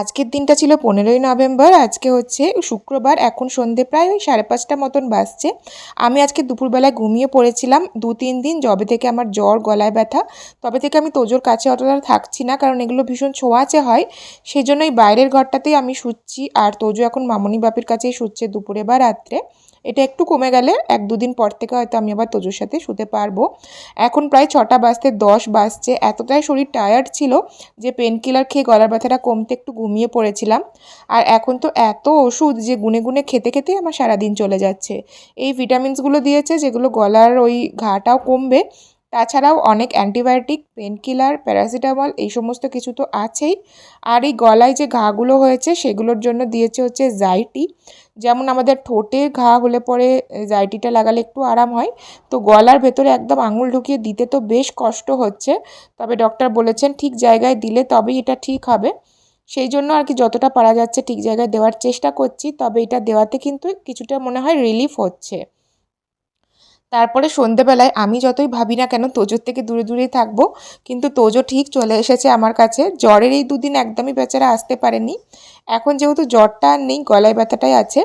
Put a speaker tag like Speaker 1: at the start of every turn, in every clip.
Speaker 1: আজকের দিনটা ছিল পনেরোই নভেম্বর, আজকে হচ্ছে শুক্রবার, এখন সন্ধে প্রায় ওই সাড়ে পাঁচটা মতন বাজছে। আমি আজকে দুপুরবেলায় ঘুমিয়ে পড়েছিলাম, দু তিন দিন, যবে থেকে আমার জ্বর, গলায় ব্যথা, তবে থেকে আমি তোজোর কাছে অতটা থাকছি না, কারণ এগুলো ভীষণ ছোঁয়াচে হয়। সেই এই বাইরের ঘরটাতেই আমি শুচ্ছি, আর তোজো এখন মামনি বাপির কাছেই শুচ্ছে দুপুরে বা রাত্রে। এটা একটু কমে গেলে এক দুদিন পর থেকে হয়তো আমি আবার তোজোর সাথে শুতে পারব। এখন প্রায় ছটা বাজতে, দশ বাজছে। এতটাই শরীর টায়ার্ড ছিল যে পেন কিলার খেয়ে গলার ব্যথাটা কমতে একটু ঘুমিয়ে পড়েছিলাম। আর এখন তো এত ওষুধ যে গুনে গুনে খেতে খেতেই আমার সারাদিন চলে যাচ্ছে। এই ভিটামিনসগুলো দিয়েছে যেগুলো গলার ওই ঘাটাও কমবে তাছাড়াও অনেক অ্যান্টিবায়োটিক পেন কিলার প্যারাসিটামল এই সমস্ত কিছু তো আছেই। আর এই গলায় যে ঘাগুলো হয়েছে সেগুলোর জন্য দিয়েছে হচ্ছে জাইটি যেমন আমাদের ঠোঁটে ঘা হলে পরে জাইটিটা লাগালে একটু আরাম হয়। তো গলার ভেতরে একদম আঙুল ঢুকিয়ে দিতে তো বেশ কষ্ট হচ্ছে। তবে ডক্টর বলেছেন ঠিক জায়গায় দিলে তবেই এটা ঠিক হবে। সেই জন্য আর কি যতটা পারা যাচ্ছে ঠিক জায়গায় দেওয়ার চেষ্টা করছি। তবে এটা দেওয়াতে কিন্তু কিছুটা মনে হয় রিলিফ হচ্ছে। তারপরে সন্ধেবেলায় আমি যতই ভাবি না কেন তোজোর থেকে দূরে দূরেই থাকব, কিন্তু তোজো ঠিক চলে এসেছে আমার কাছে। জ্বরের এই দুদিন একদমই বেচারা আসতে পারেনি। এখন যেহেতু জ্বরটা আর নেই, গলায় ব্যথাটাই আছে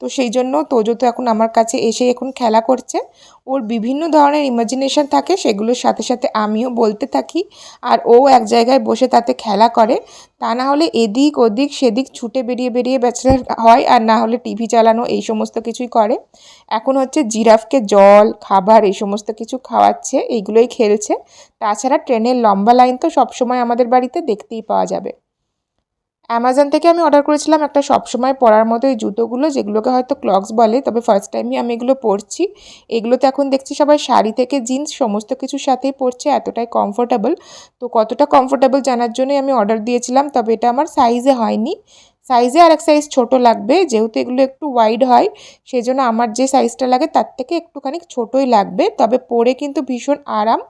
Speaker 1: তো সেই জন্য তোজো তো এখন আমার কাছে এসে এখন খেলা করছে। ওর বিভিন্ন ধরনের ইমাজিনেশন থাকে, সেগুলোর সাথে সাথে আমিও বলতে থাকি। আর ও এক জায়গায় বসে তাতে খেলা করে। তা না হলে এদিক ওদিক সেদিক ছুটে বেরিয়ে বেরিয়ে বেচারা হয়, আর না হলে টিভি চালানো এই সমস্ত কিছুই করে। এখন হচ্ছে জিরাফকে জল, খাবার এই সমস্ত কিছু খাওয়াচ্ছে, এইগুলোই খেলছে। তাছাড়া ট্রেনের লম্বা লাইন তো সবসময় আমাদের বাড়িতে দেখতেই পাওয়া যাবে। অ্যামাজন থেকে আমি অর্ডার করেছিলাম একটা সবসময় পরার মতো এই জুতোগুলো, যেগুলোকে হয়তো ক্লগস বলে, তবে ফার্স্ট টাইমই আমি এগুলো পরছি। এগুলোতে এখন দেখছি সবাই শাড়ি থেকে জিন্স সমস্ত কিছুর সাথেই পরছে, এতটাই কমফোর্টেবল তো কতটা কমফোর্টেবল জানার জন্যই আমি অর্ডার দিয়েছিলাম, তবে এটা আমার সাইজে হয়নি। সাইজে আর এক সাইজ ছোটো লাগবে, যেহেতু এগুলো একটু ওয়াইড হয় সেই জন্য আমার যে সাইজটা লাগে তার থেকে একটুখানি ছোটোই লাগবে। তবে পরে কিন্তু ভীষণ আরাম।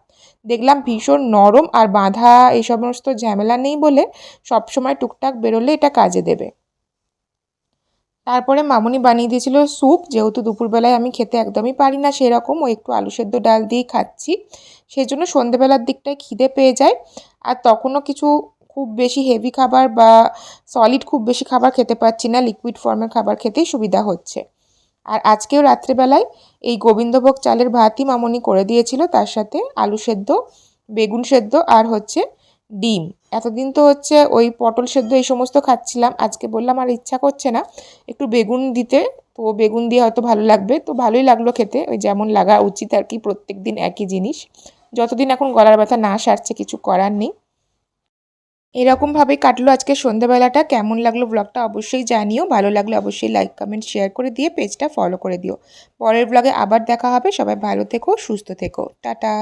Speaker 1: দেখলাম ভীষণ নরম আর বাঁধা এই সমস্ত ঝামেলা নেই বলে সবসময় টুকটাক বেরোলে এটা কাজে দেবে। তারপরে মামুনি বানিয়ে দিয়েছিল স্যুপ, যেহেতু দুপুরবেলায় আমি খেতে একদমই পারি না সেরকম, ও একটু আলু সেদ্ধ ডাল দিয়েই খাচ্ছি সেই জন্য সন্ধেবেলার দিকটায় খিদে পেয়ে যায়। আর তখনও কিছু খুব বেশি হেভি খাবার বা সলিড খুব বেশি খাবার খেতে পারছি না লিকুইড ফর্মের খাবার খেতেই সুবিধা হচ্ছে। আর আজকেও রাত্রেবেলায় এই গোবিন্দভোগ চালের ভাতই মামনি করে দিয়েছিল, তার সাথে আলু সেদ্ধ, বেগুন সেদ্ধ আর হচ্ছে ডিম। এতদিন তো হচ্ছে ওই পটল সেদ্ধ এই সমস্ত খাচ্ছিলাম, আজকে বললাম আর ইচ্ছা করছে না একটু বেগুন দিতে, তো বেগুন দিয়ে হয়তো ভালো লাগবে, তো ভালোই লাগল খেতে, ওই যেমন লাগা উচিত আর কি প্রত্যেক দিন একই জিনিস। যতদিন এখন গলার ব্যথা না সারছে, কিছু করার নেই। এরকমভাবেই কাটলো আজকে সন্ধ্যাবেলাটা। কেমন লাগল ব্লগটা অবশ্যই জানিও। ভালো লাগলে অবশ্যই লাইক কমেন্ট শেয়ার করে দিয়ে পেজটা ফলো করে দিও। পরের ব্লগে আবার দেখা হবে। সবাই ভালো থেকো, সুস্থ থেকো। টাটা।